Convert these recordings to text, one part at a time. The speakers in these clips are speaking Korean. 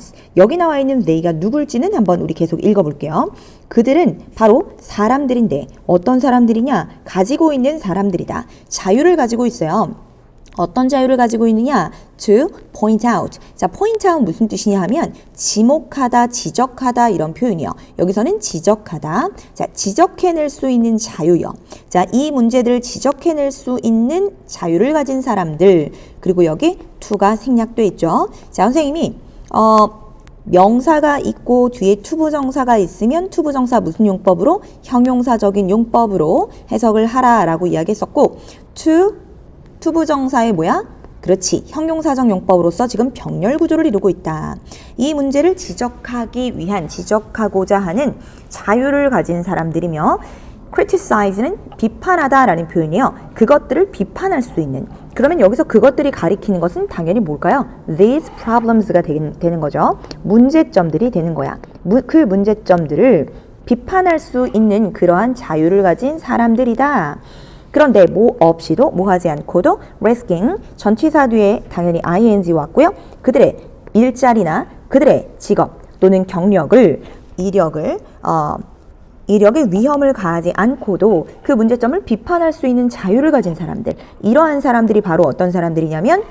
humans. 여기 나와 있는 they가 누굴지는 한번 우리 계속 읽어볼게요. 그들은 바로 사람들인데 어떤 사람들이냐? 가지고 있는 사람들이다. 자유를 가지고 있어요. 어떤 자유를 가지고 있느냐? To point out. 자, point out 무슨 뜻이냐 하면 지목하다, 지적하다 이런 표현이요. 여기서는 지적하다. 자, 지적해낼 수 있는 자유요. 자, 이 문제들을 지적해낼 수 있는 자유를 가진 사람들. 그리고 여기 to가 생략돼 있죠. 자, 선생님이 어 명사가 있고 뒤에 투부정사가 있으면 투부정사 무슨 용법으로 형용사적인 용법으로 해석을 하라라고 이야기했었고 to 투부정사의 뭐야? 그렇지. 형용사적 용법으로서 지금 병렬 구조를 이루고 있다. 이 문제를 지적하기 위한 지적하고자 하는 자유를 가진 사람들이며 criticize는 비판하다라는 표현이에요. 그것들을 비판할 수 있는. 그러면 여기서 그것들이 가리키는 것은 당연히 뭘까요? These problems가 되는, 되는 거죠. 문제점들이 되는 거야. 무, 그 문제점들을 비판할 수 있는 그러한 자유를 가진 사람들이다. 그런데 뭐 없이도 뭐 하지 않고도 risking 전치사 뒤에 당연히 ing 왔고요. 그들의 일자리나 그들의 직업 또는 경력을 이력을 어, 이력의 위험을 가하지 않고도 그 문제점을 비판할 수 있는 자유를 가진 사람들 이러한 사람들이 바로 어떤 사람들이냐면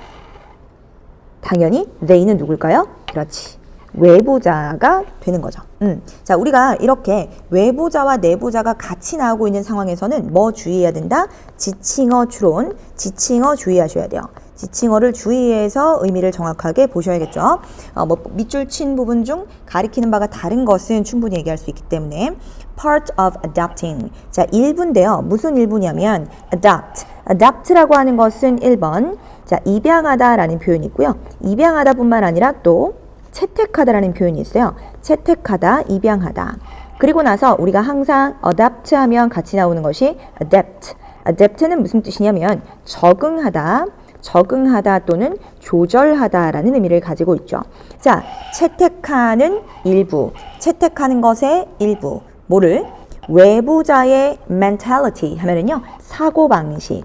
당연히 they는 누굴까요? 그렇지. 외부자가 되는 거죠. 음. 자, 우리가 이렇게 외부자와 내부자가 같이 나오고 있는 상황에서는 뭐 주의해야 된다? 지칭어 추론, 지칭어 주의하셔야 돼요. 지칭어를 주의해서 의미를 정확하게 보셔야겠죠. 어, 뭐 밑줄 친 부분 중 가리키는 바가 다른 것은 충분히 얘기할 수 있기 때문에 part of adapting. 자, 1부인데요. 무슨 1부냐면 adapt. adapt라고 하는 것은 1번. 자, 입양하다라는 표현이 있고요. 입양하다뿐만 아니라 또 채택하다라는 표현이 있어요. 채택하다, 입양하다. 그리고 나서 우리가 항상 adapt 하면 같이 나오는 것이 adapt. adapt는 무슨 뜻이냐면 적응하다, 적응하다 또는 조절하다라는 의미를 가지고 있죠. 자, 채택하는 일부, 채택하는 것의 일부. 뭐를? 외부자의 mentality 하면은요, 사고 방식.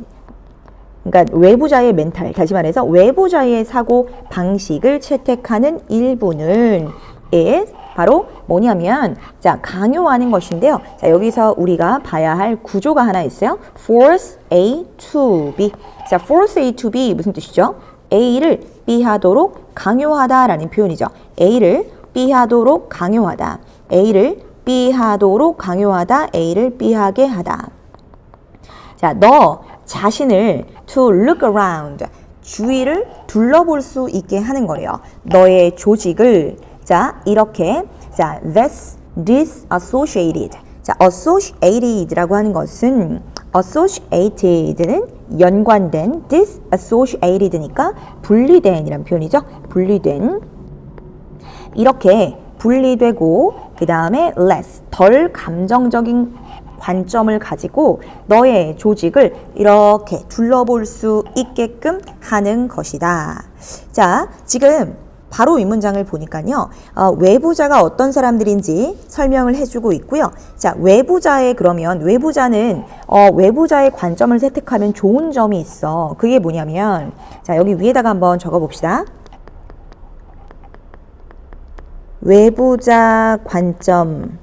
그러니까 외부자의 멘탈, 다시 말해서 외부자의 사고 방식을 채택하는 일부는 is 바로 뭐냐면 자 강요하는 것인데요. 자 여기서 우리가 봐야 할 구조가 하나 있어요. force A to B. 자 force A to B 무슨 뜻이죠? A를 B 하도록 강요하다라는 표현이죠. A를 B 하도록 강요하다. A를 B 하도록 강요하다. A를 B 하게 하다. 자, 너 자신을 to look around 주위를 둘러볼 수 있게 하는 거래요. 너의 조직을 자 이렇게 자 this disassociated 자 associated라고 하는 것은 associated는 연관된 disassociated니까 분리된이란 표현이죠. 분리된 이렇게 분리되고 그 다음에 less 덜 감정적인 관점을 가지고 너의 조직을 이렇게 둘러볼 수 있게끔 하는 것이다. 자, 지금 바로 이 문장을 보니까요. 어, 외부자가 어떤 사람들인지 설명을 해주고 있고요. 자, 외부자의 그러면 외부자는 어, 외부자의 관점을 채택하면 좋은 점이 있어. 그게 뭐냐면 자, 여기 위에다가 한번 적어 봅시다. 외부자 관점의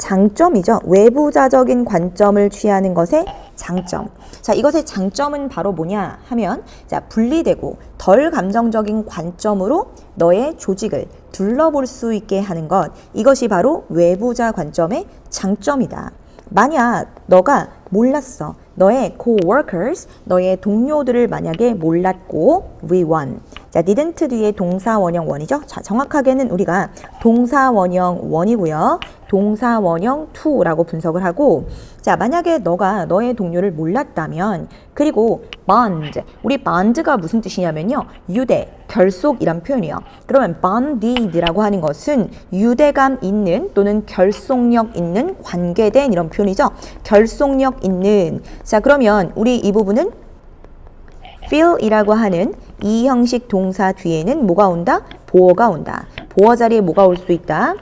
장점이죠. 외부자적인 관점을 취하는 것의 장점. 자, 이것의 장점은 바로 뭐냐 하면 자, 분리되고 덜 감정적인 관점으로 너의 조직을 둘러볼 수 있게 하는 것. 이것이 바로 외부자 관점의 장점이다. 만약 너가 몰랐어. 너의 co-workers, 너의 동료들을 만약에 몰랐고 we won. 자, didn't 뒤에 동사 원형 원이죠. 자, 정확하게는 우리가 동사 원형 원이고요. 동사 원형 to라고 분석을 하고 자, 만약에 너가 너의 동료를 몰랐다면 그리고 bond. 우리 bond가 무슨 뜻이냐면요. 유대, 결속이란 표현이에요. 그러면 bonded라고 하는 것은 유대감 있는 또는 결속력 있는 관계된 이런 표현이죠. 결속력 있는. 자, 그러면 우리 이 부분은 feel이라고 하는 이 형식 동사 뒤에는 뭐가 온다? 보어가 온다. 보어 자리에 뭐가 올 수 있다?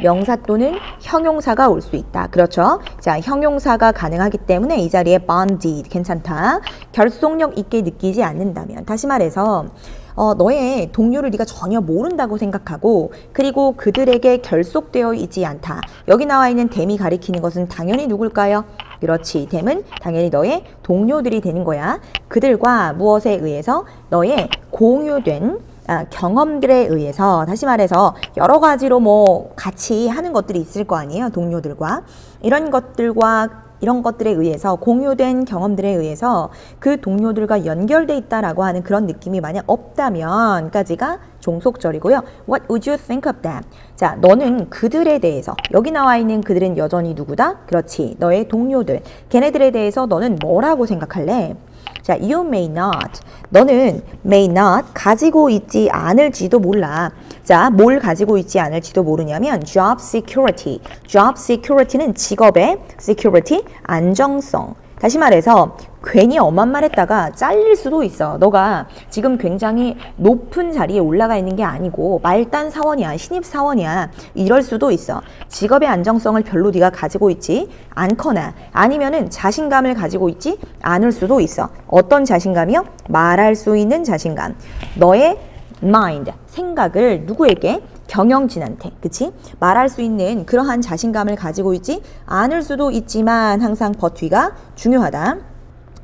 명사 또는 형용사가 올 수 있다. 그렇죠? 자, 형용사가 가능하기 때문에 이 자리에 bonded 괜찮다. 결속력 있게 느끼지 않는다면 다시 말해서 어, 너의 동료를 네가 전혀 모른다고 생각하고 그리고 그들에게 결속되어 있지 않다. 여기 나와 있는 댐이 가리키는 것은 당연히 누굴까요? 그렇지. 댐은 당연히 너의 동료들이 되는 거야. 그들과 무엇에 의해서 너의 공유된 아, 경험들에 의해서 다시 말해서 여러 가지로 뭐 같이 하는 것들이 있을 거 아니에요 동료들과 이런 것들과 이런 것들에 의해서 공유된 경험들에 의해서 그 동료들과 연결돼 있다라고 하는 그런 느낌이 만약 없다면까지가 종속절이고요. What would you think of them? 자, 너는 그들에 대해서 여기 나와 있는 그들은 여전히 누구다? 그렇지, 너의 동료들. 걔네들에 대해서 너는 뭐라고 생각할래? 자, you may not. 너는 may not 가지고 있지 않을지도 몰라. 자, 뭘 가지고 있지 않을지도 모르냐면 job security. job security는 직업의 security 안정성. 다시 말해서 괜히 엄한 말 했다가 잘릴 수도 있어. 너가 지금 굉장히 높은 자리에 올라가 있는 게 아니고 말단 사원이야. 신입 사원이야. 이럴 수도 있어. 직업의 안정성을 별로 네가 가지고 있지 않거나 아니면은 자신감을 가지고 있지 않을 수도 있어. 어떤 자신감이요? 말할 수 있는 자신감. 너의 mind, 생각을 누구에게? 경영진한테, 그치? 말할 수 있는 그러한 자신감을 가지고 있지 않을 수도 있지만 항상 버티가 중요하다.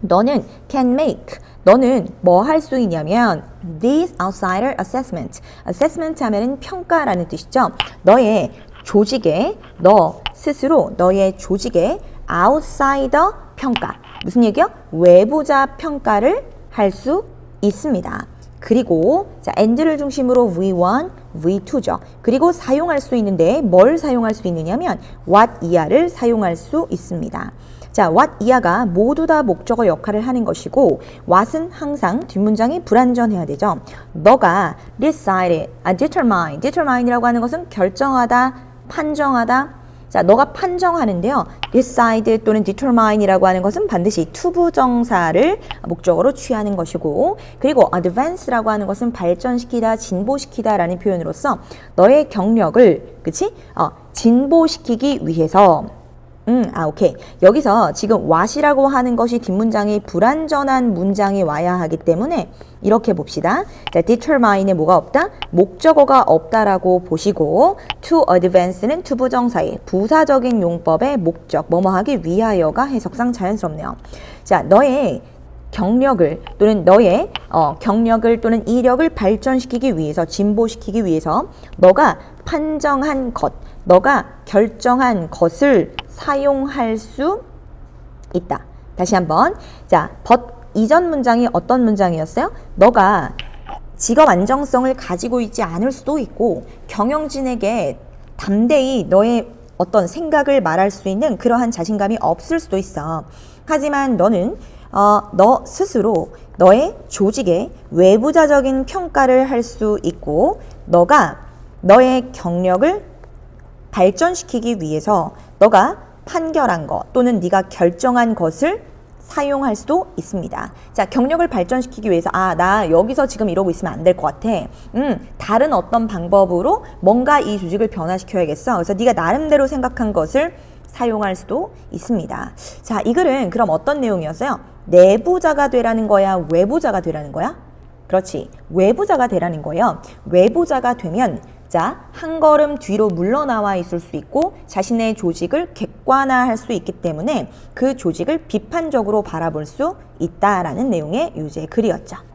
너는 can make. 너는 뭐 할 수 있냐면 this outsider assessment. assessment 하면은 평가라는 뜻이죠. 너의 조직의 너 스스로 너의 조직의 outsider 평가. 무슨 얘기요? 외부자 평가를 할 수 있습니다. 그리고 자 and를 중심으로 v1, v2죠. 그리고 사용할 수 있는데 뭘 사용할 수 있느냐면 what 이하를 사용할 수 있습니다. 자, what 이하가 모두 다 목적어 역할을 하는 것이고 what은 항상 뒷문장이 불완전해야 되죠. 너가 decide, 아, determine, determine이라고 하는 것은 결정하다, 판정하다. 자, 너가 판정하는데요. decide 또는 determine이라고 하는 것은 반드시 투부정사를 목적으로 취하는 것이고 그리고 advance라고 하는 것은 발전시키다, 진보시키다라는 표현으로서 너의 경력을 그치? 어, 진보시키기 위해서 음, 아, 오케이. 여기서 지금 what이라고 하는 것이 뒷문장이 불완전한 문장이 와야 하기 때문에 이렇게 봅시다. 자, determine에 뭐가 없다? 목적어가 없다라고 보시고 to advance는 투부정사의 부사적인 용법의 목적, 뭐뭐 하기 위하여가 해석상 자연스럽네요. 자, 너의 경력을 또는 너의 어, 경력을 또는 이력을 발전시키기 위해서 진보시키기 위해서 너가 판정한 것, 너가 결정한 것을 사용할 수 있다. 다시 한번 자, but 이전 문장이 어떤 문장이었어요? 너가 직업 안정성을 가지고 있지 않을 수도 있고 경영진에게 담대히 너의 어떤 생각을 말할 수 있는 그러한 자신감이 없을 수도 있어. 하지만 너는 어, 너 스스로 너의 조직의 외부자적인 평가를 할 수 있고 너가 너의 경력을 발전시키기 위해서 너가 판결한 것 또는 네가 결정한 것을 사용할 수도 있습니다. 자, 경력을 발전시키기 위해서 아, 나 여기서 지금 이러고 있으면 안 될 것 같아. 음, 다른 어떤 방법으로 뭔가 이 조직을 변화시켜야겠어. 그래서 네가 나름대로 생각한 것을 사용할 수도 있습니다. 자, 이 글은 그럼 어떤 내용이었어요? 내부자가 되라는 거야? 외부자가 되라는 거야? 그렇지. 외부자가 되라는 거예요. 외부자가 되면 자, 한 걸음 뒤로 물러나와 있을 수 있고 자신의 조직을 객관화할 수 있기 때문에 그 조직을 비판적으로 바라볼 수 있다라는 내용의 유제 글이었죠.